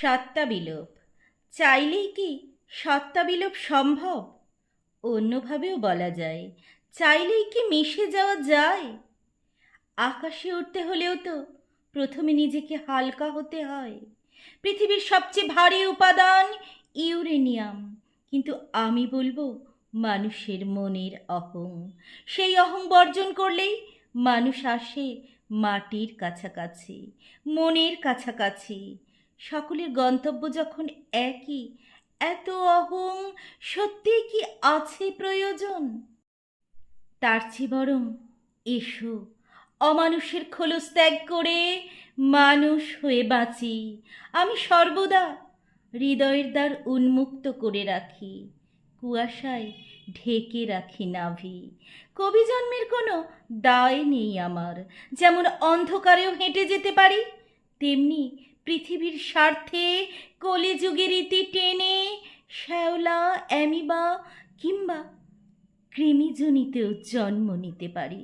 সত্তা বিলোপ চাইলেই কি সত্তা বিলোপ সম্ভব? অন্যভাবেও বলা যায়, চাইলেই কি মিশে যাওয়া যায়? আকাশে উঠতে হলেও তো প্রথমে নিজেকে হালকা হতে হয়। পৃথিবীর সবচেয়ে ভারী উপাদান ইউরেনিয়াম। কিন্তু আমি বলব, মানুষের মনের অহং। সেই অহং বর্জন করলেই মানুষ আসে মাটির কাছাকাছি, মনের কাছাকাছি। সকলের গন্তব্য যখন একই, এত অহং সত্যিই কি আছে প্রয়োজন? তার চেয়ে বরং এসো, অমানুষের খোলস ত্যাগ করে মানুষ হয়ে বাঁচি। আমি সর্বদা হৃদয়ের দ্বার উন্মুক্ত করে রাখি, কুয়াশায় ঢেকে রাখি নাভি। কবি জন্মের কোনো দায় নেই আমার, যেমন অন্ধকারেও হেঁটে যেতে পারি, তেমনি পৃথিবীর স্বার্থে কলিযুগের ইতি টেনে শ্যাওলা অ্যামিবা কিংবা কৃমিজনিতেও জন্ম নিতে পারি।